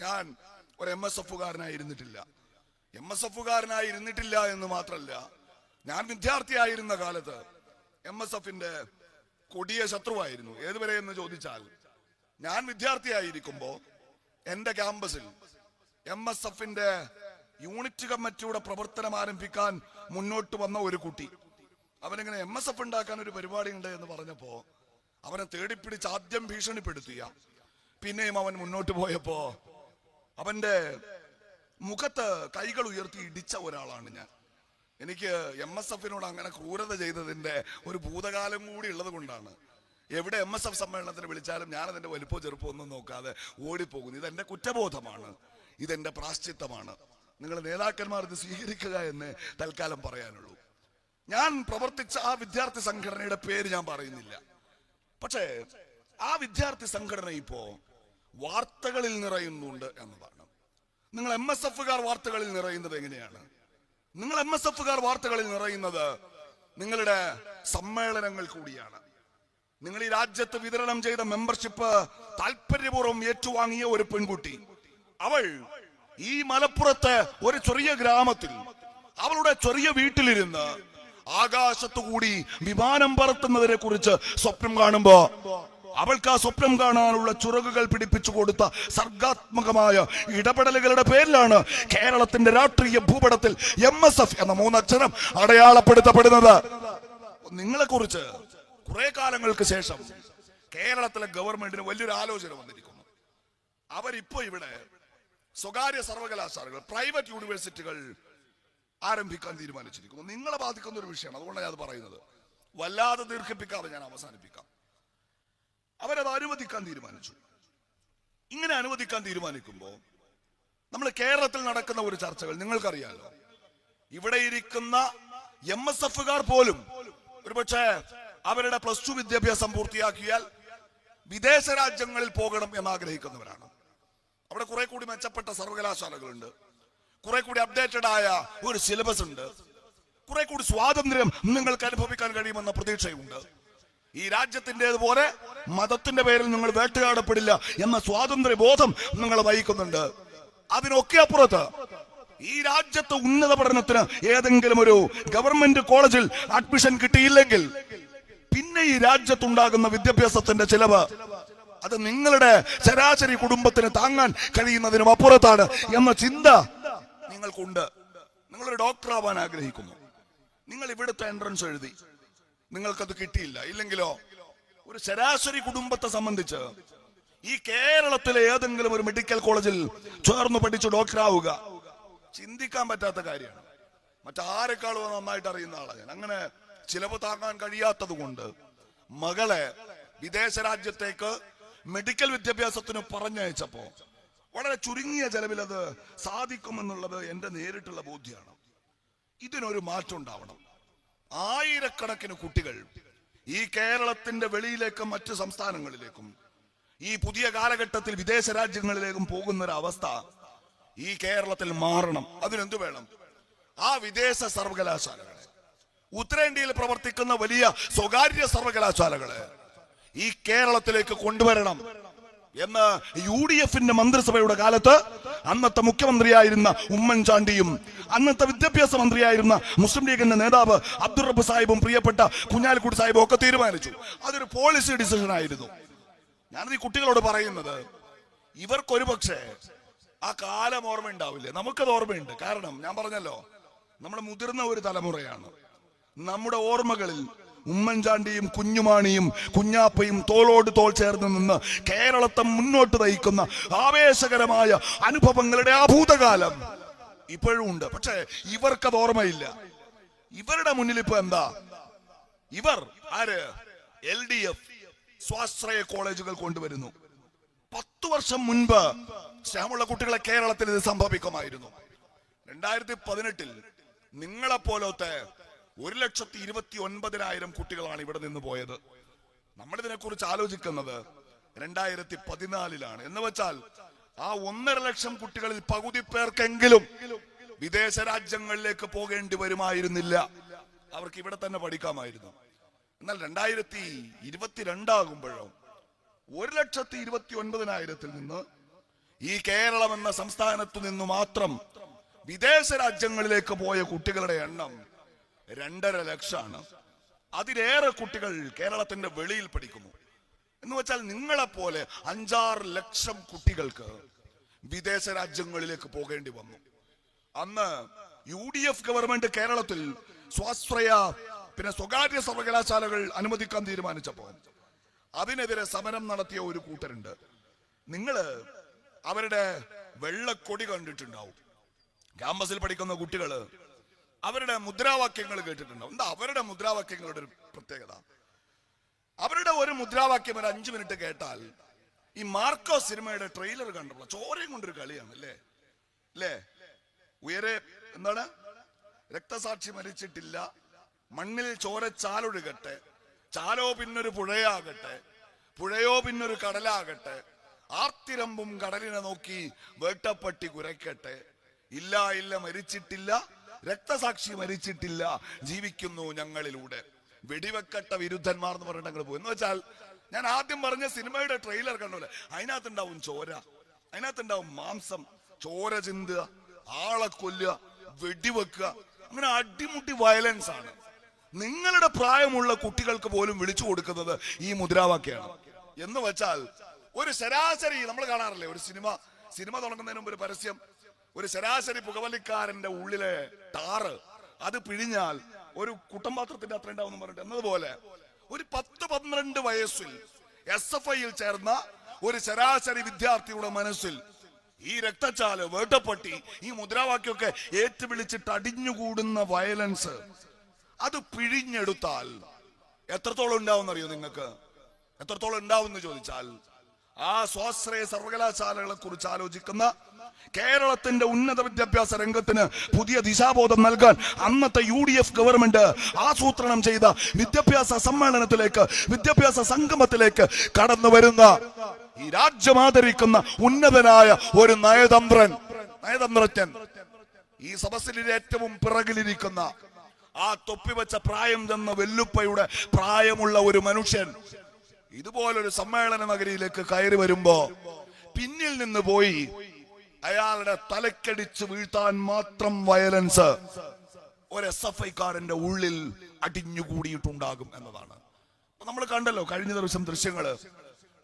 ഞാൻ ഒരു M S എഫുകാരനായി ഇരുന്നിട്ടില്ല എം എസ് എഫുകാരനായി ഇരുന്നിട്ടില്ല എന്ന് മാത്രമല്ല ഞാൻ വിദ്യാർത്ഥിയായിരുന്ന കാലത്ത് എം എസ് എഫിന്റെ കൊടിയ ശത്രുവായിരുന്നു. ഏതുവരെ എന്ന് ചോദിച്ചാൽ ഞാൻ വിദ്യാർത്ഥിയായിരിക്കുമ്പോ എന്റെ ക്യാമ്പസിൽ എം എസ് എഫിന്റെ യൂണിറ്റ് കമ്മിറ്റിയുടെ പ്രവർത്തനം ആരംഭിക്കാൻ മുന്നോട്ട് വന്ന ഒരു കുട്ടി. അവനിങ്ങനെ എം എസ് എഫ് ഉണ്ടാക്കാൻ ഒരു പരിപാടി ഉണ്ട് എന്ന് പറഞ്ഞപ്പോ അവനെ തേടിപ്പിടിച്ച് ആദ്യം ഭീഷണിപ്പെടുത്തിയ പിന്നെയും അവൻ മുന്നോട്ട് പോയപ്പോ അവന്റെ മുഖത്ത് കൈകൾ ഉയർത്തി ഇടിച്ച ഒരാളാണ് ഞാൻ. എനിക്ക് എം എസ് എഫിനോട് അങ്ങനെ ക്രൂരത ചെയ്തതിന്റെ ഒരു ഭൂതകാലം കൂടി ഉള്ളത് കൊണ്ടാണ്. എവിടെ എം എസ് എഫ് സമ്മേളനത്തിന് വിളിച്ചാലും ഞാൻ അതിന്റെ വലിപ്പോ ചെറുപ്പോ ഒന്നും നോക്കാതെ ഓടിപ്പോകുന്നു. ഇതെന്റെ കുറ്റബോധമാണ്. ഇതെന്റെ പ്രാശ്ചിത്തമാണ്. നിങ്ങൾ നേതാക്കന്മാർ ഇത് സ്വീകരിക്കുക എന്ന് തൽക്കാലം പറയാനുള്ളൂ. ഞാൻ പ്രവർത്തിച്ച ആ വിദ്യാർത്ഥി സംഘടനയുടെ പേര് ഞാൻ പറയുന്നില്ല. പക്ഷേ ആ വിദ്യാർത്ഥി സംഘടന ഇപ്പോ വാർത്തകളിൽ നിറയുന്നുണ്ട് എന്നതാണ് നിങ്ങൾ എം എസ് എഫുകാർ വാർത്തകളിൽ നിറയുന്നത് എങ്ങനെയാണ്? നിങ്ങൾ എം എസ് എഫുകാർ വാർത്തകളിൽ നിറയുന്നത് നിങ്ങളുടെ സമ്മേളനങ്ങൾ കൂടിയാണ്. നിങ്ങൾ ഈ രാജ്യത്ത് വിതരണം ചെയ്ത മെമ്പർഷിപ്പ് താല്പര്യപൂർവം ഏറ്റുവാങ്ങിയ ഒരു പെൺകുട്ടി. അവൾ ഈ മലപ്പുറത്തെ ഒരു ചെറിയ ഗ്രാമത്തിൽ അവളുടെ ചെറിയ വീട്ടിലിരുന്ന് ആകാശത്തുകൂടി വിമാനം പറത്തുന്നതിനെ കുറിച്ച് സ്വപ്നം കാണുമ്പോ അവൾക്ക് ആ സ്വപ്നം കാണാനുള്ള ചുറകുകൾ പിടിപ്പിച്ചു കൊടുത്ത സർഗാത്മകമായ ഇടപെടലുകളുടെ പേരിലാണ് കേരളത്തിന്റെ രാഷ്ട്രീയ ഭൂപടത്തിൽ എം എസ് എഫ് എന്ന മൂന്നക്ഷരം അടയാളപ്പെടുത്തപ്പെടുന്നത്. നിങ്ങളെ കുറിച്ച് കുറെ കാലങ്ങൾക്ക് ശേഷം കേരളത്തിലെ ഗവൺമെന്റിന് വലിയൊരു ആലോചന വന്നിരിക്കുന്നു. അവരിപ്പോ ഇവിടെ സ്വകാര്യ സർവകലാശാലകൾ പ്രൈവറ്റ് യൂണിവേഴ്സിറ്റികൾ ആരംഭിക്കാൻ തീരുമാനിച്ചിരിക്കുന്നു. നിങ്ങളെ ബാധിക്കുന്ന ഒരു വിഷയമാണ്. അതുകൊണ്ടാണ് ഞാൻ അത് പറയുന്നത്. വല്ലാതെ ദീർഘിപ്പിക്കാതെ ഞാൻ അവസാനിപ്പിക്കാം. അവരത് അനുവദിക്കാൻ തീരുമാനിച്ചു. ഇങ്ങനെ അനുവദിക്കാൻ തീരുമാനിക്കുമ്പോൾ നമ്മൾ കേരളത്തിൽ നടക്കുന്ന ഒരു ചർച്ചകൾ നിങ്ങൾക്കറിയാലോ. ഇവിടെ ഇരിക്കുന്ന എം എസ് എഫുകാർ പോലും ഒരുപക്ഷെ അവരുടെ പ്ലസ് ടു വിദ്യാഭ്യാസം പൂർത്തിയാക്കിയാൽ വിദേശ രാജ്യങ്ങളിൽ പോകണം എന്ന് ആഗ്രഹിക്കുന്നവരാണ് അവിടെ കുറെ കൂടി മെച്ചപ്പെട്ട സർവകലാശാലകളുണ്ട്. കുറെ കൂടി അപ്ഡേറ്റഡ് ആയ ഒരു സിലബസ് ഉണ്ട്. കുറെ കൂടി സ്വാതന്ത്ര്യം നിങ്ങൾക്ക് അനുഭവിക്കാൻ കഴിയുമെന്ന പ്രതീക്ഷയുണ്ട്. ഈ രാജ്യത്തിന്റെതുപോലെ മതത്തിന്റെ പേരിൽ നിങ്ങൾ വേട്ടയാടപ്പെടില്ല എന്ന സ്വാതന്ത്ര്യ ബോധം നിങ്ങൾ വഹിക്കുന്നുണ്ട്. അതിനൊക്കെ അപ്പുറത്ത് ഈ രാജ്യത്ത് ഉന്നത പഠനത്തിന് ഏതെങ്കിലും ഒരു ഗവൺമെന്റ് കോളേജിൽ അഡ്മിഷൻ കിട്ടിയില്ലെങ്കിൽ പിന്നെ ഈ രാജ്യത്തുണ്ടാകുന്ന വിദ്യാഭ്യാസത്തിന്റെ ചിലവ് അത് നിങ്ങളുടെ ശരാശരി കുടുംബത്തിന് താങ്ങാൻ കഴിയുന്നതിനും അപ്പുറത്താണ് എന്ന ചിന്ത നിങ്ങൾക്കുണ്ട്. നിങ്ങളൊരു ഡോക്ടർ ആവാൻ ആഗ്രഹിക്കുന്നു. നിങ്ങൾ ഇവിടുത്തെ എൻട്രൻസ് എഴുതി. നിങ്ങൾക്കത് കിട്ടിയില്ല. ഇല്ലെങ്കിലോ? ഒരു ശരാശരി കുടുംബത്തെ സംബന്ധിച്ച് ഈ കേരളത്തിലെ ഏതെങ്കിലും ഒരു മെഡിക്കൽ കോളേജിൽ ചേർന്ന് പഠിച്ച് ഡോക്ടറാവുക ചിന്തിക്കാൻ പറ്റാത്ത കാര്യമാണ്. മറ്റാരെക്കാളും നന്നായിട്ട് അറിയുന്ന ആളാണ് ഞാൻ. അങ്ങനെ ചിലവ് താങ്ങാൻ കഴിയാത്തത് കൊണ്ട് മകളെ വിദേശ രാജ്യത്തേക്ക് മെഡിക്കൽ വിദ്യാഭ്യാസത്തിന് പറഞ്ഞയച്ചപ്പോ വളരെ ചുരുങ്ങിയ ചെലവിൽ അത് സാധിക്കുമെന്നുള്ളത് എന്റെ നേരിട്ടുള്ള ബോധ്യമാണ് ഇതിനൊരു മാറ്റം ഉണ്ടാവണം. ആയിരക്കണക്കിന് കുട്ടികൾ ഈ കേരളത്തിന്റെ വെളിയിലേക്കും മറ്റ് സംസ്ഥാനങ്ങളിലേക്കും ഈ പുതിയ കാലഘട്ടത്തിൽ വിദേശ രാജ്യങ്ങളിലേക്കും പോകുന്ന ഒരു അവസ്ഥ ഈ കേരളത്തിൽ മാറണം. അതിനെന്തു വേണം? ആ വിദേശ സർവകലാശാലകളെ. ഉത്തരേന്ത്യയിൽ പ്രവർത്തിക്കുന്ന വലിയ സ്വകാര്യ സർവകലാശാലകളെ ഈ കേരളത്തിലേക്ക് കൊണ്ടുവരണം. എന്ന് യു ഡി എഫിന്റെ മന്ത്രിസഭയുടെ കാലത്ത് അന്നത്തെ മുഖ്യമന്ത്രിയായിരുന്ന ഉമ്മൻചാണ്ടിയും അന്നത്തെ വിദ്യാഭ്യാസ മന്ത്രിയായിരുന്ന മുസ്ലിം ലീഗിന്റെ നേതാവ് അബ്ദുറബ് സാഹിബും പ്രിയപ്പെട്ട കുഞ്ഞാലിക്കുട്ടി സാഹിബും ഒക്കെ തീരുമാനിച്ചു. അതൊരു പോളിസി ഡിസിഷൻ ആയിരുന്നു. ഞാനത് ഈ കുട്ടികളോട് പറയുന്നത് ഇവർക്കൊരു പക്ഷേ ആ കാലം ഓർമ്മയുണ്ടാവില്ലേ? നമുക്കത് ഓർമ്മയുണ്ട്. കാരണം ഞാൻ പറഞ്ഞല്ലോ നമ്മുടെ മുതിർന്ന ഒരു തലമുറയാണ്. നമ്മുടെ ഓർമ്മകളിൽ ഉമ്മൻചാണ്ടിയും കുഞ്ഞുമാണിയും കുഞ്ഞാപ്പയും തോളോട് തോൾ ചേർന്ന് നിന്ന് കേരളത്തെ മുന്നോട്ട് നയിക്കുന്ന ആവേശകരമായ അനുഭവങ്ങളുടെ ആ ഭൂതകാലം ഇപ്പോഴും ഉണ്ട്. പക്ഷേ ഇവർക്കത് ഓർമ്മയില്ല. ഇവരുടെ മുന്നിൽ ഇപ്പൊ എന്താ? ഇവർ ആര്? എൽ ഡി എഫ് സ്വാശ്രയ കോളേജുകൾ കൊണ്ടുവരുന്നു. പത്തു വർഷം മുൻപ് ശ്യാമുള്ള കുട്ടികളെ കേരളത്തിൽ ഇത് സംഭവിക്കുമായിരുന്നു. രണ്ടായിരത്തി പതിനെട്ടിൽ നിങ്ങളെപ്പോലത്തെ ഒരു ലക്ഷത്തി ഇരുപത്തി ഒൻപതിനായിരം കുട്ടികളാണ് ഇവിടെ നിന്ന് പോയത്. നമ്മൾ ഇതിനെ കുറിച്ച് ആലോചിക്കുന്നത് രണ്ടായിരത്തി പതിനാലിലാണ് എന്ന് വെച്ചാൽ ആ ഒന്നര ലക്ഷം കുട്ടികളിൽ പകുതി പേർക്കെങ്കിലും വിദേശ രാജ്യങ്ങളിലേക്ക് പോകേണ്ടി വരുമായിരുന്നില്ല. അവർക്ക് ഇവിടെ തന്നെ പഠിക്കാമായിരുന്നു. എന്നാൽ രണ്ടായിരത്തി ഇരുപത്തിരണ്ടാകുമ്പോഴോ ഒരു ലക്ഷത്തി ഇരുപത്തി ഒൻപതിനായിരത്തിൽ നിന്ന് ഈ കേരളം എന്ന സംസ്ഥാനത്തു നിന്ന് മാത്രം വിദേശ രാജ്യങ്ങളിലേക്ക് പോയ കുട്ടികളുടെ എണ്ണം രണ്ടര ലക്ഷമാണ് അതിലേറെ കുട്ടികൾ കേരളത്തിന്റെ വെളിയിൽ പഠിക്കുന്നു. എന്ന് വെച്ചാൽ നിങ്ങളെപ്പോലെ അഞ്ചാറ് ലക്ഷം കുട്ടികൾക്ക് വിദേശ രാജ്യങ്ങളിലേക്ക് പോകേണ്ടി വന്നു. അന്ന് യു ഡി എഫ് ഗവൺമെന്റ് കേരളത്തിൽ സ്വാശ്രയ പിന്നെ സ്വകാര്യ സർവകലാശാലകൾ അനുവദിക്കാൻ തീരുമാനിച്ചപ്പോൾ അതിനെതിരെ സമരം നടത്തിയ ഒരു കൂട്ടരുണ്ട്. നിങ്ങൾ അവരുടെ വെള്ളക്കൊടി കണ്ടിട്ടുണ്ടാവും. ക്യാമ്പസിൽ പഠിക്കുന്ന കുട്ടികൾ അവരുടെ മുദ്രാവാക്യങ്ങൾ കേട്ടിട്ടുണ്ടാവും എന്താ അവരുടെ മുദ്രാവാക്യങ്ങളുടെ ഒരു പ്രത്യേകത? അവരുടെ ഒരു മുദ്രാവാക്യം ഒരു അഞ്ചു മിനിറ്റ് കേട്ടാൽ ഈ മാർക്കോ സിനിമയുടെ ട്രെയിലർ കണ്ടപ്പോൾ ചോരയും കൊണ്ടൊരു കളിയാണ് അല്ലേ? അല്ലേ? ഉയരെ എന്താണ്? രക്തസാക്ഷി മരിച്ചിട്ടില്ല. മണ്ണിൽ ചോര ചാലൊഴുകട്ടെ. ചാലോ പിന്നൊരു പുഴയാകട്ടെ. പുഴയോ പിന്നൊരു കടലാകട്ടെ. ആർത്തിരമ്പും കടലിനെ നോക്കി വേട്ടപ്പട്ടി കുരയ്ക്കട്ടെ. ഇല്ല ഇല്ല മരിച്ചിട്ടില്ല. രക്തസാക്ഷി മരിച്ചിട്ടില്ല. ജീവിക്കുന്നു ഞങ്ങളിലൂടെ. വെടിവെക്കട്ട വിരുദ്ധന്മാർ എന്ന് പറഞ്ഞിട്ട് അങ്ങോട്ട് പോകും എന്ന് വെച്ചാൽ ഞാൻ ആദ്യം പറഞ്ഞ സിനിമയുടെ ട്രെയിലർ കണ്ടോലെ? അതിനകത്തുണ്ടാവും ചോര. അതിനകത്തുണ്ടാവും മാംസം. ചോര ചിന്തുക ആളെ കൊല്ലുക വെടിവെക്കുക. അങ്ങനെ അടിമുട്ടി വയലൻസ് ആണ്. നിങ്ങളുടെ പ്രായമുള്ള കുട്ടികൾക്ക് പോലും വിളിച്ചു കൊടുക്കുന്നത് ഈ മുദ്രാവാക്യാണ് എന്ന് വെച്ചാൽ ഒരു ശരാശരി നമ്മൾ കാണാറില്ലേ? ഒരു സിനിമ സിനിമ തുടങ്ങുന്നതിന് മുമ്പ് ഒരു പരസ്യം ഒരു ശരാശരി പുകവലിക്കാരന്റെ ഉള്ളിലെ ടാറ് അത് പിഴിഞ്ഞാൽ ഒരു കുട്ടമ്പാത്രത്തിന്റെ അത്ര ഉണ്ടാവും പറഞ്ഞിട്ട്. എന്നതുപോലെ ഒരു പത്ത് പന്ത്രണ്ട് വയസ്സിൽ എസ് എഫ് ഐയിൽ ചേർന്ന ഒരു ശരാശരി വിദ്യാർത്ഥിയുടെ മനസ്സിൽ ഈ രക്തച്ചാൽ വേട്ടപ്പട്ടി ഈ മുദ്രാവാക്യമൊക്കെ ഏറ്റുവിളിച്ചിട്ട് അടിഞ്ഞുകൂടുന്ന വയലൻസ് അത് പിഴിഞ്ഞെടുത്താൽ എത്രത്തോളം ഉണ്ടാവും അറിയോ നിങ്ങൾക്ക്? എത്രത്തോളം ഉണ്ടാവും എന്ന് ചോദിച്ചാൽ ആ സ്വാശ്രയ സർവകലാശാലകളെ കുറിച്ച് ആലോചിക്കുന്ന കേരളത്തിന്റെ ഉന്നത വിദ്യാഭ്യാസ രംഗത്തിന് പുതിയ ദിശാബോധം നൽകാൻ അന്നത്തെ യു ഡി എഫ് ഗവൺമെന്റ് ആസൂത്രണം ചെയ്ത വിദ്യാഭ്യാസ സമ്മേളനത്തിലേക്ക് വിദ്യാഭ്യാസ സംഗമത്തിലേക്ക് കടന്നു വരുന്ന ഈ രാജ്യം ആദരിക്കുന്ന ഉന്നതനായ ഒരു നയതന്ത്രൻ നയതന്ത്രജ്ഞൻ ഈ സദസ്സിൽ ഏറ്റവും പിറകിലിരിക്കുന്ന ആ തൊപ്പിവെച്ച പ്രായം ചെന്ന വെല്ലുപ്പയുടെ പ്രായമുള്ള ഒരു മനുഷ്യൻ ഇതുപോലൊരു സമ്മേളന നഗരിയിലേക്ക് കയറി വരുമ്പോ പിന്നിൽ നിന്ന് പോയി അയാളുടെ തലക്കടിച്ച് വീഴ്ത്താൻ മാത്രം വയലൻസ് ഒരു എസ് എഫ് ഐക്കാരന്റെ ഉള്ളിൽ അടിഞ്ഞുകൂടിയിട്ടുണ്ടാകും എന്നതാണ്. നമ്മൾ കണ്ടല്ലോ കഴിഞ്ഞ ദിവസം ദൃശ്യങ്ങൾ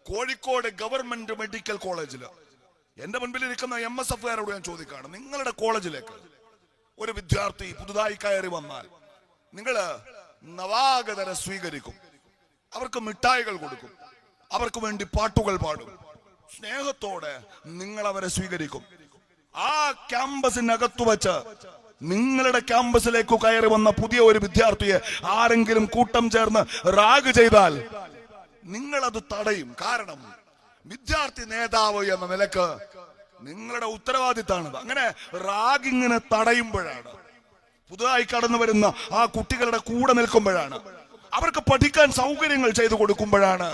കോഴിക്കോട് ഗവൺമെന്റ് മെഡിക്കൽ കോളേജിൽ എന്റെ മുൻപിൽ ഇരിക്കുന്ന എം എസ് എഫുകാരോട് ഞാൻ ചോദിക്കാണ് നിങ്ങളുടെ കോളേജിലേക്ക് ഒരു വിദ്യാർത്ഥി പുതുതായി കയറി വന്നാൽ നിങ്ങൾ നവാഗതരെ സ്വീകരിക്കും. അവർക്ക് മിഠായികൾ കൊടുക്കും. അവർക്ക് വേണ്ടി പാട്ടുകൾ പാടും. സ്നേഹത്തോടെ നിങ്ങൾ അവരെ സ്വീകരിക്കും. ആ ക്യാമ്പസിനകത്തു വച്ച് നിങ്ങളുടെ ക്യാമ്പസിലേക്ക് കയറി വന്ന പുതിയ ഒരു വിദ്യാർത്ഥിയെ ആരെങ്കിലും കൂട്ടം ചേർന്ന് റാഗ് ചെയ്താൽ നിങ്ങൾ അത് തടയും. കാരണം വിദ്യാർത്ഥി നേതാവ് എന്ന നിലയ്ക്ക് നിങ്ങളുടെ ഉത്തരവാദിത്തമാണ് അങ്ങനെ റാഗിങ്ങിനെ തടയുമ്പോഴാണ് പുതുതായി കടന്നു വരുന്ന ആ കുട്ടികളുടെ കൂടെ നിൽക്കുമ്പോഴാണ് അവർക്ക് പഠിക്കാൻ സൗകര്യങ്ങൾ ചെയ്തു കൊടുക്കുമ്പോഴാണ്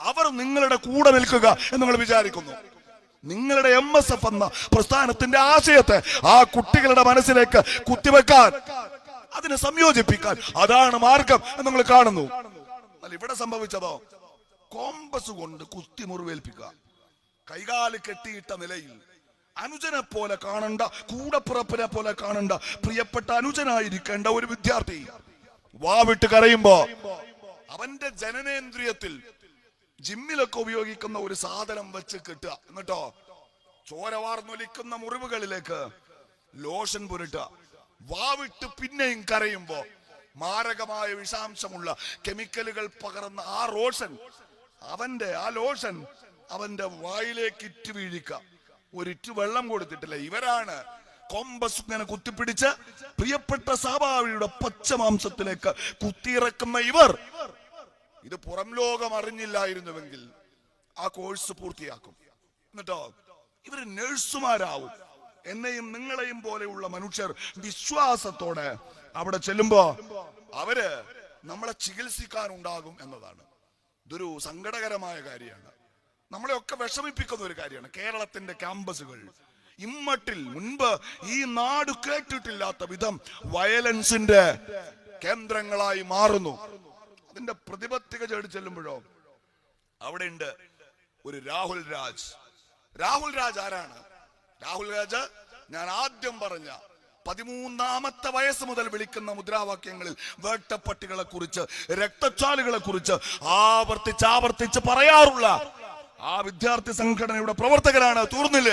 അവർ നിങ്ങളുടെ കൂടെ നിൽക്കുക എന്ന് നിങ്ങൾ വിചാരിക്കുന്നു. നിങ്ങളുടെ എം എസ് എഫ് എന്ന പ്രസ്ഥാനത്തിന്റെ ആശയത്തെ ആ കുട്ടികളുടെ മനസ്സിലേക്ക് കുത്തിവെക്കാൻ അതിനെ സംയോജിപ്പിക്കാൻ അതാണ് മാർഗം എന്ന് നിങ്ങൾ കാണുന്നു. ഇവിടെ സംഭവിച്ചതോ? കോമ്പസ് കൊണ്ട് കുത്തി മുറിവേൽപ്പിക്കുക കൈകാൽ കെട്ടിയിട്ട നിലയിൽ അനുജനെ പോലെ കാണണ്ട കൂടപ്പുറപ്പിനെ പോലെ കാണണ്ട പ്രിയപ്പെട്ട അനുജനായിരിക്കേണ്ട ഒരു വിദ്യാർത്ഥി. വാവിട്ട് കരയുമ്പോ അവന്റെ ജനനേന്ദ്രിയത്തിൽ ജിമ്മിലൊക്കെ ഉപയോഗിക്കുന്ന ഒരു സാധനം വെച്ച് കിട്ടുക. എന്നിട്ടോ? ചോരവാർന്നൊലിക്കുന്ന മുറിവുകളിലേക്ക് ലോഷൻ പുരട്ടുക. വാവിട്ട് പിന്നെയും കരയുമ്പോ മാരകമായ വിഷാംശമുള്ള കെമിക്കലുകൾ പകർന്ന ആ റോഷൻ അവന്റെ ആ ലോഷൻ അവന്റെ വായിലേക്ക് ഇറ്റ് വീഴിക്ക ഒരിറ്റ് വെള്ളം കൊടുത്തിട്ടില്ല. ഇവരാണ് കോമ്പസ് ഇങ്ങനെ കുത്തിപ്പിടിച്ച് പ്രിയപ്പെട്ട സാബാവിയുടെ പച്ചമാംസത്തിലേക്ക് കുത്തിയിറക്കുന്ന ഇവർ. ഇത് പുറം ലോകം അറിഞ്ഞില്ലായിരുന്നുവെങ്കിൽ ആ കോഴ്സ് പൂർത്തിയാക്കും. എന്നിട്ടോ? ഇവർ നഴ്സുമാരാവും. എന്നെയും നിങ്ങളെയും പോലെയുള്ള മനുഷ്യർ വിശ്വാസത്തോടെ അവിടെ ചെല്ലുമ്പോ അവർ നമ്മളെ ചികിത്സിക്കാനുണ്ടാകും എന്നതാണ്. ഇതൊരു സങ്കടകരമായ കാര്യമാണ്. നമ്മളെയൊക്കെ വിഷമിപ്പിക്കുന്ന ഒരു കാര്യമാണ്. കേരളത്തിന്റെ ക്യാമ്പസുകൾ. ഇമ്മട്ടിൽ മുൻപ് ഈ നാട് കേട്ടിട്ടില്ലാത്ത വിധം വയലൻസിന്റെ കേന്ദ്രങ്ങളായി മാറുന്നു. അതിന്റെ പ്രതിപത്തിക ചേടി ചെല്ലുമ്പോഴോ? അവിടെ ഉണ്ട് ഒരു രാഹുൽ രാജ്. രാഹുൽ രാജ് ആരാണ്? രാഹുൽ രാജ് ഞാൻ ആദ്യം പറഞ്ഞ പതിമൂന്നാമത്തെ വയസ്സ് മുതൽ വിളിക്കുന്ന മുദ്രാവാക്യങ്ങളിൽ വേട്ടപ്പട്ടികളെ കുറിച്ച് രക്തച്ചാലുകളെ കുറിച്ച് ആവർത്തിച്ച് ആവർത്തിച്ച് പറയാറുള്ള ആ വിദ്യാർത്ഥി സംഘടനയുടെ പ്രവർത്തകരാണ്. തീർന്നില്ല.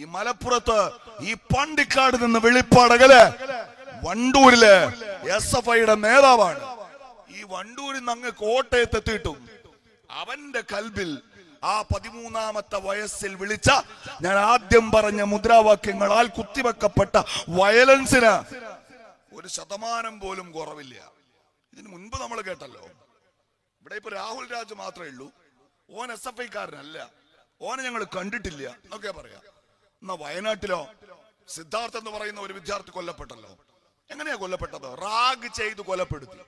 ഈ മലപ്പുറത്ത് ഈ പണ്ടിക്കാട് നിന്ന് വെളിപ്പാടകൽ വണ്ടൂരിലെ എസ് എഫ് ഐയുടെ നേതാവാണ്. ഈ വണ്ടൂരിൽ നിന്ന് അങ്ങ് കോട്ടയത്ത് എത്തിയിട്ടും അവന്റെ കൽബിൽ ആ പതിമൂന്നാമത്തെ വയസ്സിൽ വിളിച്ച ഞാൻ ആദ്യം പറഞ്ഞ മുദ്രാവാക്യങ്ങളാൽ കുത്തിവെക്കപ്പെട്ട വയലൻസിന് ഒരു ശതമാനം പോലും കുറവില്ല. ഇതിനു മുൻപ് നമ്മൾ കേട്ടല്ലോ. ഇവിടെ ഇപ്പൊ രാഹുൽ രാജ് മാത്രമേ ഉള്ളൂ. ഓൻ എസ് എഫ് ഐക്കാരനല്ല. ഓനെ ഞങ്ങൾ കണ്ടിട്ടില്ല എന്നൊക്കെ പറയാം. എന്നാ വയനാട്ടിലോ? സിദ്ധാർത്ഥ് എന്ന് പറയുന്ന ഒരു വിദ്യാർത്ഥി കൊല്ലപ്പെട്ടല്ലോ. എങ്ങനെയാ കൊല്ലപ്പെട്ടത്? റാഗ് ചെയ്ത് കൊലപ്പെടുത്തി.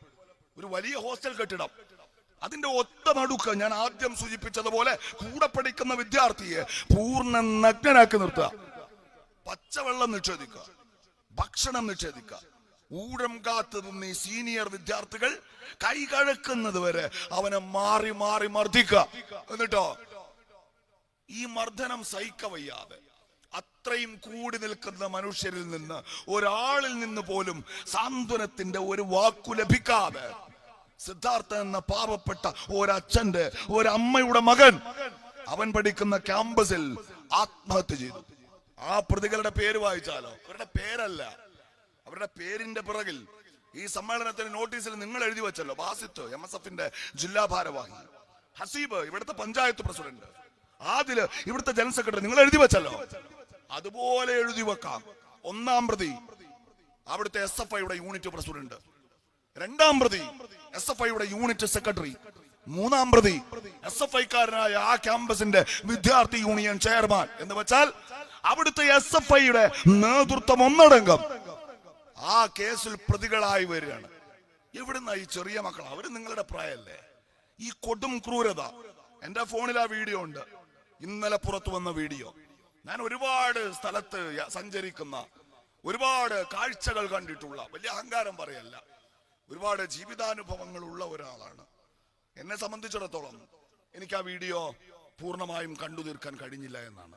ഒരു വലിയ ഹോസ്റ്റൽ കെട്ടിടം. അതിന്റെ ഒത്ത നടുക്ക് ഞാൻ ആദ്യം സൂചിപ്പിച്ചതുപോലെ കൂടെ പഠിക്കുന്ന വിദ്യാർത്ഥിയെ പൂർണ നഗ്നനാക്കി നിർത്തുക. പച്ചവെള്ളം നിഷേധിക്കുക ഭക്ഷണം നിഷേധിക്കുക ഊഴം കാത്തു നിന്ന് സീനിയർ വിദ്യാർത്ഥികൾ കൈ കഴക്കുന്നത് വരെ അവനെ മാറി മാറി മർദ്ദിക്കുക. എന്നിട്ടോ? ഈ മർദ്ദനം സഹിക്കവയ്യാതെ. അത്രയും കൂടി നിൽക്കുന്ന മനുഷ്യരിൽ നിന്ന് ഒരാളിൽ നിന്ന് പോലും സാന്ത്വനത്തിന്റെ ഒരു വാക്കു ലഭിക്കാതെ സിദ്ധാർത്ഥ എന്ന പാവപ്പെട്ട ഒരച്ഛന്റെ ഒരമ്മയുടെ മകൻ അവൻ പഠിക്കുന്ന ക്യാമ്പസിൽ ആത്മഹത്യ ചെയ്തു. ആ പ്രതികളുടെ പേര് വായിച്ചാലോ? അവരുടെ പേരല്ല. അവരുടെ പേരിന്റെ പിറകിൽ ഈ സമ്മേളനത്തിന്റെ നോട്ടീസിൽ നിങ്ങൾ എഴുതി വെച്ചല്ലോ. ബാസിത്ത് എം എസ് എഫിന്റെ ജില്ലാ ഭാരവാഹി. ഹസീബ് ഇവിടുത്തെ പഞ്ചായത്ത് പ്രസിഡന്റ്. ആദിൽ ഇവിടുത്തെ ജനറൽ സെക്രട്ടറി. നിങ്ങൾ എഴുതി വെച്ചല്ലോ. അതുപോലെ എഴുതി വെക്കാം. ഒന്നാം പ്രതി. അവിടുത്തെ എസ് എഫ് ഐയുടെ യൂണിറ്റ് പ്രസിഡന്റ് രണ്ടാം പ്രതി എസ് എഫ് ഐയുടെ യൂണിറ്റ് സെക്രട്ടറി മൂന്നാം പ്രതി എസ് എഫ് ഐക്കാരനായ ആ ക്യാമ്പസിന്റെ വിദ്യാർത്ഥി യൂണിയൻ ചെയർമാൻ എന്ന് വെച്ചാൽ അവിടുത്തെ എസ് എഫ് ഐയുടെ നേതൃത്വം ഒന്നടങ്കം ആ കേസിൽ പ്രതികളായി വരികയാണ്. എവിടുന്ന ഈ ചെറിയ മക്കൾ അവർ നിങ്ങളുടെ പ്രായമല്ലേ ഈ കൊടും ക്രൂരത. എന്റെ ഫോണിൽ ആ വീഡിയോ ഉണ്ട്. ഇന്നലെ പുറത്തു വന്ന വീഡിയോ. ഞാൻ ഒരുപാട് സ്ഥലത്ത് സഞ്ചരിക്കുന്ന ഒരുപാട് കാഴ്ചകൾ കണ്ടിട്ടുള്ള വലിയ അഹങ്കാരം പറയല്ല ഒരുപാട് ജീവിതാനുഭവങ്ങൾ ഉള്ള ഒരാളാണ്. എന്നെ സംബന്ധിച്ചിടത്തോളം എനിക്ക് ആ വീഡിയോ പൂർണമായും കണ്ടു തീർക്കാൻ കഴിഞ്ഞില്ല എന്നാണ്.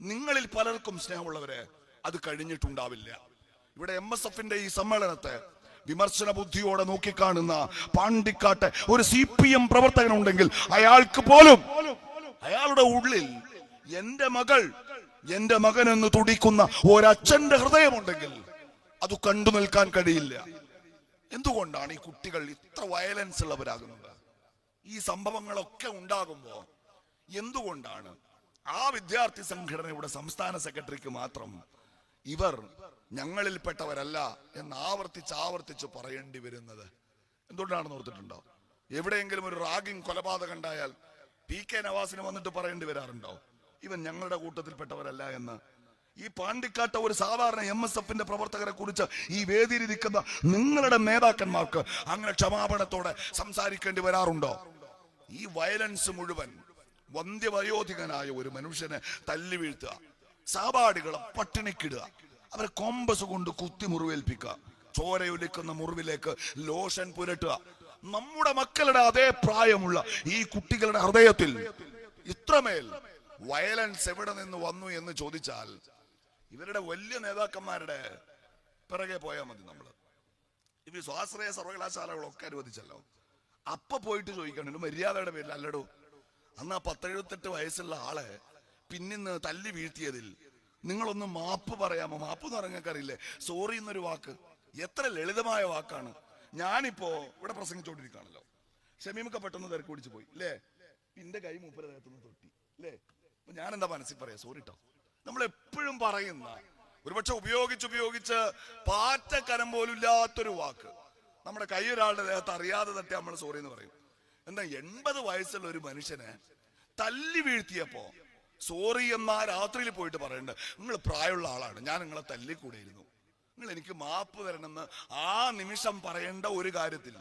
നിങ്ങളിൽ പലർക്കും സ്നേഹമുള്ളവരെ അത് കഴിഞ്ഞിട്ടുണ്ടാവില്ല. ഇവിടെ എം എസ് എഫിന്റെ ഈ സമ്മേളനത്തെ വിമർശന ബുദ്ധിയോടെ നോക്കിക്കാണുന്ന പാണ്ടിക്കാട്ടെ ഒരു സി പി എം പ്രവർത്തകനുണ്ടെങ്കിൽ അയാൾക്ക് പോലും അയാളുടെ ഉള്ളിൽ എന്റെ മകൾ എന്റെ മകൻ എന്ന് തുടിക്കുന്ന ഒരച്ഛന്റെ ഹൃദയമുണ്ടെങ്കിൽ അത് കണ്ടു നിൽക്കാൻ കഴിയില്ല. എന്തുകൊണ്ടാണ് ഈ കുട്ടികൾ ഇത്ര വയലൻസ് ഉള്ളവരാകുന്നത്? ഈ സംഭവങ്ങളൊക്കെ ഉണ്ടാകുമ്പോ എന്തുകൊണ്ടാണ് ആ വിദ്യാർത്ഥി സംഘടനയുടെ സംസ്ഥാന സെക്രട്ടറിക്ക് മാത്രം ഇവർ ഞങ്ങളിൽപ്പെട്ടവരല്ല എന്ന് ആവർത്തിച്ച് ആവർത്തിച്ച് പറയേണ്ടി വരുന്നത്? എന്തുകൊണ്ടാണെന്ന് ഓർത്തിട്ടുണ്ടോ? എവിടെയെങ്കിലും ഒരു റാഗിങ് കൊലപാതകം ഉണ്ടായാൽ പി കെ നവാസിന് വന്നിട്ട് പറയേണ്ടി വരാറുണ്ടോ? ഇവൻ ഞങ്ങളുടെ കൂട്ടത്തിൽപ്പെട്ടവരല്ല എന്ന്. ഈ പാണ്ടിക്കാട്ട ഒരു സാധാരണ എം എസ് എഫിന്റെ പ്രവർത്തകരെ കുറിച്ച് ഈ വേദിയിൽ ഇരിക്കുന്ന നിങ്ങളുടെ നേതാക്കന്മാർക്ക് അങ്ങനെ ക്ഷമാപണത്തോടെ സംസാരിക്കേണ്ടി വരാറുണ്ടോ? ഈ വയലൻസ് മുഴുവൻ വന്ധ്യവയോധികനായ ഒരു മനുഷ്യനെ തല്ലി വീഴ്ത്തുക സഹപാഠികളെ പട്ടിണിക്കിടുക അവരെ കോമ്പസ് കൊണ്ട് കുത്തി മുറിവേൽപ്പിക്കുക ചോരയൊലിക്കുന്ന മുറിവിലേക്ക് ലോഷൻ പുരട്ടുക. നമ്മുടെ മക്കളുടെ അതേ പ്രായമുള്ള ഈ കുട്ടികളുടെ ഹൃദയത്തിൽ ഇത്രമേൽ വയലൻസ് എവിടെ നിന്ന് വന്നു എന്ന് ചോദിച്ചാൽ ഇവരുടെ വലിയ നേതാക്കന്മാരുടെ പിറകെ പോയാൽ മതി നമ്മൾ ഇവ സ്വാശ്രയ സർവകലാശാലകളൊക്കെ അനുവദിച്ചല്ലോ. അപ്പൊ പോയിട്ട് ചോദിക്കണം മര്യാദയുടെ പേരിൽ അല്ലടോ. അന്ന് ആ പത്തെഴുപത്തെട്ട് വയസ്സുള്ള ആളെ പിന്നിന്ന് തല്ലി വീഴ്ത്തിയതിൽ നിങ്ങളൊന്ന് മാപ്പ് പറയാമോ? മാപ്പ് എന്ന് പറഞ്ഞറിയില്ലേ സോറി എന്നൊരു വാക്ക്. എത്ര ലളിതമായ വാക്കാണ്. ഞാനിപ്പോ ഇവിടെ പ്രസംഗിച്ചോണ്ടിരിക്കുകയാണല്ലോ. ഷമീമൊക്കെ പെട്ടെന്ന് തിരക്ക് പിടിച്ചു പോയി. അല്ലേ എന്റെ കൈ മൂപ്പര ദേഹത്തുനിന്ന് തൊട്ടി. അല്ലേ ഞാൻ എന്താ മനസ്സിൽ പറയാ? സോറി കേട്ടോ നമ്മൾ എപ്പോഴും പറയുന്ന ഒരുപക്ഷെ ഉപയോഗിച്ച് ഉപയോഗിച്ച് പാറ്റക്കരം പോലും ഇല്ലാത്തൊരു വാക്ക്. നമ്മുടെ കൈ ഒരാളുടെ ദേഹത്ത് അറിയാതെ തട്ടി നമ്മൾ സോറി എന്ന് പറയും. എന്താ എൺപത് വയസ്സുള്ള ഒരു മനുഷ്യനെ തല്ലി വീഴ്ത്തിയപ്പോ സോറി എന്നാ രാത്രിയിൽ പോയിട്ട് പറയണ്ട നിങ്ങൾ പ്രായമുള്ള ആളാണ് ഞാൻ നിങ്ങളെ തല്ലിക്കൂടെയിരുന്നു. നിങ്ങൾ എനിക്ക് മാപ്പ് തരണമെന്ന് ആ നിമിഷം പറയേണ്ട ഒരു കാര്യത്തിൽ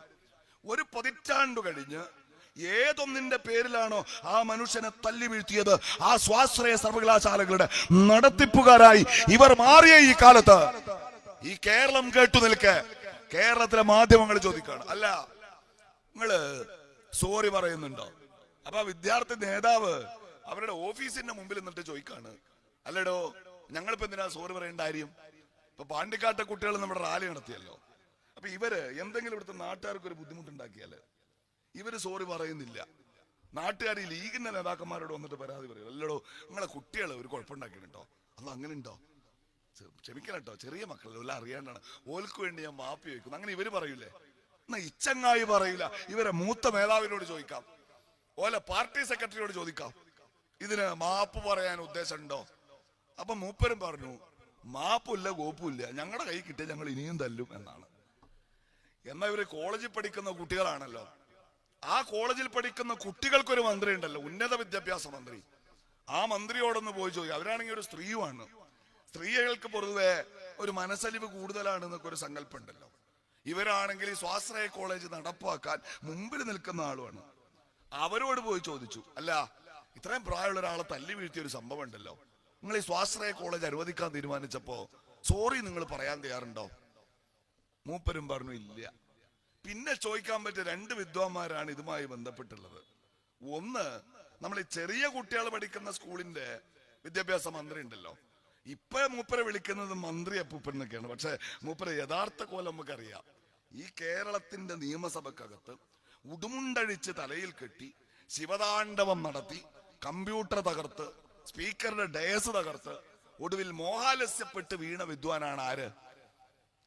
ഒരു പതിറ്റാണ്ടു കഴിഞ്ഞ് ഏതൊന്നിന്റെ പേരിലാണോ ആ മനുഷ്യനെ തല്ലി വീഴ്ത്തിയത്. ആ സ്വാശ്രയ സർവകലാശാലകളുടെ നടത്തിപ്പുകാരായി ഇവർ മാറിയ ഈ കാലത്ത്. ഈ കേരളം കേട്ടു നിൽക്കെ. കേരളത്തിലെ മാധ്യമങ്ങൾ ചോദിക്കാണ്. അല്ല നിങ്ങൾ സോറി പറയുന്നുണ്ടോ? അപ്പൊ വിദ്യാർത്ഥി നേതാവ് അവരുടെ ഓഫീസിന്റെ മുമ്പിൽ നിന്നിട്ട് ചോദിക്കാണ്. അല്ലടോ ഞങ്ങളിപ്പോ എന്തിനാ സോറി പറയേണ്ട കാര്യം? ഇപ്പൊ പാണ്ടിക്കാട്ടെ കുട്ടികൾ നമ്മുടെ റാലി നടത്തിയല്ലോ. അപ്പൊ ഇവർ എന്തെങ്കിലും ഇവിടുത്തെ നാട്ടുകാർക്ക് ഒരു ബുദ്ധിമുട്ടുണ്ടാക്കിയാൽ ഇവർ സോറി പറയുന്നില്ല. നാട്ടുകാർ ലീഗിന്റെ നേതാക്കന്മാരോട് വന്നിട്ട് പരാതി പറയും. അല്ലടോ നിങ്ങളെ കുട്ടികളെ ഒരു കുഴപ്പമുണ്ടാക്കിയിട്ടോ അത് അങ്ങനെ ഉണ്ടോ ക്ഷമിക്കണം കേട്ടോ ചെറിയ മക്കളല്ലോ എല്ലാം അറിയാണ്ടാണ്. ഓൽക്ക് വേണ്ടി ഞാൻ മാപ്പി വയ്ക്കും അങ്ങനെ ഇവർ പറയൂലേ? എന്നാ ഇച്ചങ്ങായി പറയില്ല ഇവരെ മൂത്ത മേധാവിനോട് ചോദിക്കാം. ഓലെ പാർട്ടി സെക്രട്ടറിയോട് ചോദിക്കാം. ഇതിന് മാപ്പ് പറയാൻ ഉദ്ദേശമുണ്ടോ? അപ്പൊ മൂപ്പരും പറഞ്ഞു മാപ്പില്ല കോപ്പുമില്ല ഞങ്ങളുടെ കൈ കിട്ടിയ ഞങ്ങൾ ഇനിയും തല്ലും എന്നാണ്. എന്നാ ഇവർ കോളേജിൽ പഠിക്കുന്ന കുട്ടികളാണല്ലോ. ആ കോളേജിൽ പഠിക്കുന്ന കുട്ടികൾക്കൊരു മന്ത്രി ഉണ്ടല്ലോ ഉന്നത വിദ്യാഭ്യാസ മന്ത്രി. ആ മന്ത്രിയോടൊന്ന് പോയി ചോദിക്കും. അവരാണെങ്കിൽ ഒരു സ്ത്രീയുമാണ്. സ്ത്രീകൾക്ക് പൊതുവെ ഒരു മനസ്സലിവ് കൂടുതലാണ് എന്നൊക്കെ ഒരു സങ്കല്പം ഉണ്ടല്ലോ ഇവരാണെങ്കിൽ ഈ സ്വാശ്രയ കോളേജ് നടപ്പാക്കാൻ മുമ്പിൽ നിൽക്കുന്ന ആളുമാണ്. അവരോട് പോയി ചോദിച്ചു. അല്ല ഇത്രയും പ്രായമുള്ള ഒരാളെ തല്ലി വീഴ്ത്തിയ ഒരു സംഭവം ഉണ്ടല്ലോ. നിങ്ങൾ ഈ സ്വാശ്രയ കോളേജ് അനുവദിക്കാൻ തീരുമാനിച്ചപ്പോ സോറി നിങ്ങൾ പറയാൻ തയ്യാറുണ്ടോ? മൂപ്പരും പറഞ്ഞു ഇല്ല. പിന്നെ ചോദിക്കാൻ പറ്റിയ രണ്ട് വിദ്വാന്മാരാണ് ഇതുമായി ബന്ധപ്പെട്ടുള്ളത്. ഒന്ന് നമ്മൾ ഈ ചെറിയ കുട്ടികൾ പഠിക്കുന്ന സ്കൂളിന്റെ വിദ്യാഭ്യാസ മന്ത്രി ഉണ്ടല്ലോ. ഇപ്പൊ മൂപ്പരെ വിളിക്കുന്നത് മന്ത്രി അപ്പൂപ്പൻ എന്നൊക്കെയാണ്. പക്ഷെ മൂപ്പരെ യഥാർത്ഥ കോലം നമുക്കറിയാം. ഈ കേരളത്തിന്റെ നിയമസഭക്കകത്ത് ഉടുമുണ്ടഴിച്ച് തലയിൽ കെട്ടി ശിവതാണ്ഡവം നടത്തി കമ്പ്യൂട്ടർ തകർത്ത് സ്പീക്കറുടെ ഡയസ് തകർത്ത് ഒടുവിൽ മോഹാലസ്യപ്പെട്ട് വീണ വിദ്വാനാണ് ആര്?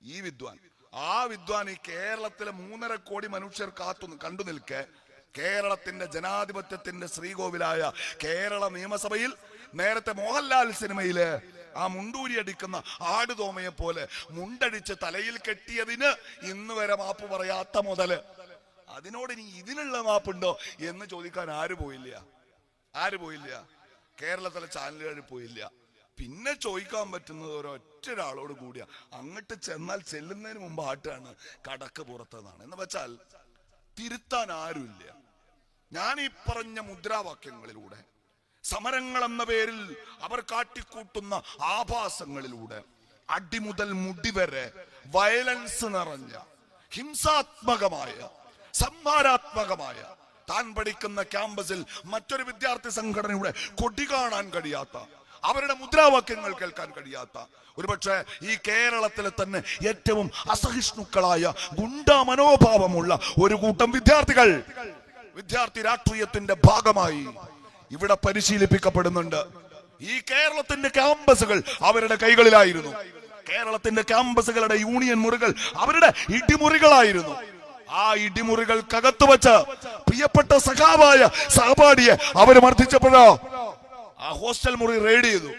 ഈ വിദ്വാൻ. ആ വിദ്വാൻ ഈ കേരളത്തിലെ മൂന്നര കോടി മനുഷ്യർ കാത്തു കണ്ടു നിൽക്കെ. കേരളത്തിന്റെ ജനാധിപത്യത്തിന്റെ ശ്രീകോവിലായ കേരള നിയമസഭയിൽ നേരത്തെ മോഹൻലാൽ സിനിമയിൽ ആ മുണ്ടൂരി അടിക്കുന്ന ആടുതോമയെ പോലെ മുണ്ടടിച്ച് തലയിൽ കെട്ടിയതിന് ഇന്ന് വരെ മാപ്പ് പറയാത്ത മുതൽ. അതിനോട് ഇനി ഇതിനുള്ള മാപ്പുണ്ടോ എന്ന് ചോദിക്കാൻ ആര് പോയില്ല? ആര് പോയില്ല? കേരളത്തിലെ ചാനലുകാർ പോയില്ല. പിന്നെ ചോദിക്കാൻ പറ്റുന്നത് ഒരൊറ്റ ഒരാളോട് കൂടിയാ. അങ്ങോട്ട് ചെന്നാൽ ചെല്ലുന്നതിന് മുമ്പ് ആട്ടാണ് കടക്ക് പുറത്തെന്നാണ്. എന്ന് വെച്ചാൽ തിരുത്താൻ ആരുമില്ല. ഞാൻ ഈ പറഞ്ഞ മുദ്രാവാക്യങ്ങളിലൂടെ സമരങ്ങൾ എന്ന പേരിൽ അവർ കാട്ടിക്കൂട്ടുന്ന ആഭാസങ്ങളിലൂടെ അടിമുതൽ മുടി വരെ വയലൻസ് നിറഞ്ഞ ഹിംസാത്മകമായ സംഹാരാത്മകമായ താൻ പഠിക്കുന്ന ക്യാമ്പസിൽ മറ്റൊരു വിദ്യാർത്ഥി സംഘടനയുടെ കൊടി കാണാൻ കഴിയാത്ത അവരുടെ മുദ്രാവാക്യങ്ങൾ കേൾക്കാൻ കഴിയാത്ത. ഒരുപക്ഷെ ഈ കേരളത്തിലെ തന്നെ ഏറ്റവും അസഹിഷ്ണുക്കളായ ഗുണ്ട മനോഭാവമുള്ള ഒരു കൂട്ടം വിദ്യാർത്ഥികൾ വിദ്യാർത്ഥി രാഷ്ട്രീയത്തിന്റെ ഭാഗമായി ഇവിടെ പരിശീലിപ്പിക്കപ്പെടുന്നുണ്ട്. ഈ കേരളത്തിന്റെ ക്യാമ്പസുകൾ അവരുടെ കൈകളിലായിരുന്നു. കേരളത്തിന്റെ ക്യാമ്പസുകളുടെ യൂണിയൻ മുറികൾ അവരുടെ ഇടിമുറികളായിരുന്നു. ആ ഇടിമുറികൾക്കകത്ത് വെച്ച് പ്രിയപ്പെട്ട സഖാവായ സഹപാഠിയെ അവർ മർദ്ദിച്ചപ്പോഴോ? ആ ഹോസ്റ്റൽ മുറി റെയ്ഡ് ചെയ്തു.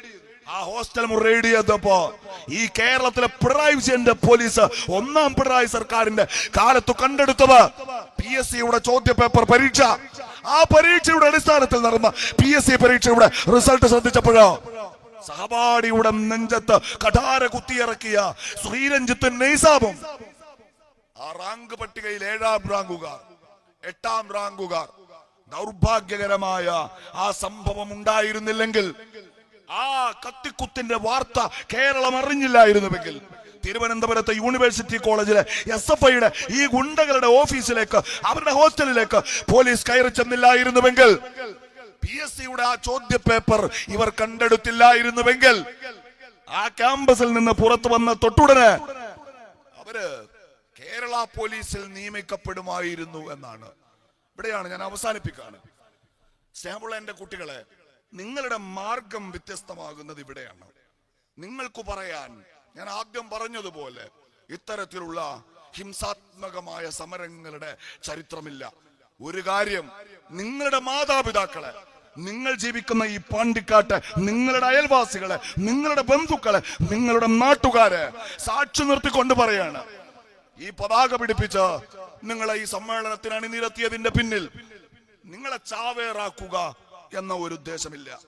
ആ ഹോസ്റ്റൽ മുറി റെയ്ഡ് ചെയ്തപ്പോ ഈ കേരളത്തിലെ പിണറായി വിജയന്റെ പോലീസ് ഒന്നാം പിണറായി സർക്കാരിന്റെ കാലത്ത് കണ്ടെടുത്തത് പി എസ് സിയുടെ ചോദ്യ പേപ്പർ പരീക്ഷ. ആ പരീക്ഷയുടെ അടിസ്ഥാനത്തിൽ നടന്ന പി എസ് സി പരീക്ഷയുടെ റിസൾട്ട് ശ്രദ്ധിച്ചപ്പോഴോ സഹപാഠിയുടെ നെഞ്ചത്ത് കഠാര കുത്തിയിറക്കിയ ശ്രീരഞ്ജിത്ത് നെയ്സാബും. ആ റാങ്ക് പട്ടികയിൽ ഏഴാം റാങ്കുകാർ എട്ടാം റാങ്കുകാർ ദൗർഭാഗ്യകരമായ ആ സംഭവം ഉണ്ടായിരുന്നില്ലെങ്കിൽ ആ കത്തിക്കുത്തിന്റെ വാർത്ത കേരളം അറിഞ്ഞില്ലായിരുന്നുവെങ്കിൽ തിരുവനന്തപുരത്തെ യൂണിവേഴ്സിറ്റി കോളേജിലെ എസ് എഫ് ഐയുടെ ഈ ഗുണ്ടകളുടെ ഓഫീസിലേക്ക് അവരുടെ ഹോസ്റ്റലിലേക്ക് പോലീസ് കയറി ചെന്നില്ലായിരുന്നുവെങ്കിൽ പി എസ് സിയുടെ ആ ചോദ്യ പേപ്പർ ഇവർ കണ്ടെടുത്തില്ലായിരുന്നുവെങ്കിൽ ആ ക്യാമ്പസിൽ നിന്ന് പുറത്തു വന്ന തൊട്ടുടനെ അവർ കേരള പോലീസിൽ നിയമിക്കപ്പെടുമായിരുന്നു എന്നാണ്. ഇവിടെയാണ് ഞാൻ അവസാനിപ്പിക്കാണ്. സ്നേഹമുള്ള എന്റെ കുട്ടികളെ നിങ്ങളുടെ മാർഗം വ്യത്യസ്തമാകുന്നത് ഇവിടെയാണ്. നിങ്ങൾക്ക് പറയാൻ ഞാൻ ആദ്യം പറഞ്ഞതുപോലെ ഇത്തരത്തിലുള്ള ഹിംസാത്മകമായ സമരങ്ങളുടെ ചരിത്രമില്ല. ഒരു കാര്യം നിങ്ങളുടെ മാതാപിതാക്കളെ നിങ്ങൾ ജീവിക്കുന്ന ഈ പാണ്ടിക്കാട്ട് നിങ്ങളുടെ അയൽവാസികളെ നിങ്ങളുടെ ബന്ധുക്കളെ നിങ്ങളുടെ നാട്ടുകാരെ സാക്ഷി നിർത്തിക്കൊണ്ട് പറയാണ്. ഈ പതാക പിടിപ്പിച്ച് നിങ്ങളെ ഈ സമ്മേളനത്തിന് അണിനിരത്തിയതിന്റെ പിന്നിൽ നിങ്ങളെ ചാവേറാക്കുക എന്ന ഒരു ഉദ്ദേശമില്ല.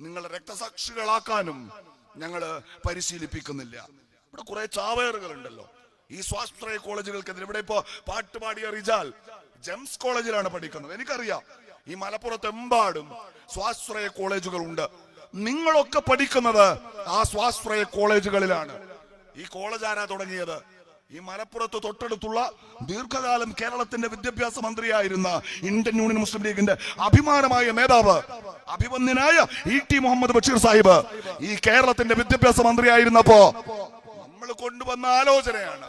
നിങ്ങളെ രക്തസാക്ഷികളാക്കാനും ഞങ്ങൾ പരിശീലിപ്പിക്കുന്നില്ല. ഇവിടെ കുറെ ചാവേറുകൾ ഉണ്ടല്ലോ ഈ സ്വാശ്രയ കോളേജുകൾക്കെതിരെ ഇവിടെ ഇപ്പോ പാട്ടുപാടിയ റിജാൽ ജെംസ് കോളേജിലാണ് പഠിക്കുന്നത്. എനിക്കറിയാം. ഈ മലപ്പുറത്ത് എമ്പാടും സ്വാശ്രയ കോളേജുകൾ ഉണ്ട് നിങ്ങളൊക്കെ പഠിക്കുന്നത് ആ സ്വാശ്രയ കോളേജുകളിലാണ്. ഈ കോളേജ് ആരാ തുടങ്ങിയത്? ഈ മലപ്പുറത്ത് തൊട്ടടുത്തുള്ള ദീർഘകാലം കേരളത്തിന്റെ വിദ്യാഭ്യാസ മന്ത്രിയായിരുന്ന ഇന്ത്യൻ യൂണിയൻ മുസ്ലിം ലീഗിന്റെ അഭിമാനമായ മേധാവ് അഭിമന്യനായ ഇ ടി മുഹമ്മദ് ബഷീർ സാഹിബ് ഈ കേരളത്തിന്റെ വിദ്യാഭ്യാസ മന്ത്രിയായിരുന്നപ്പോ നമ്മൾ കൊണ്ടുവന്ന ആലോചനയാണ്.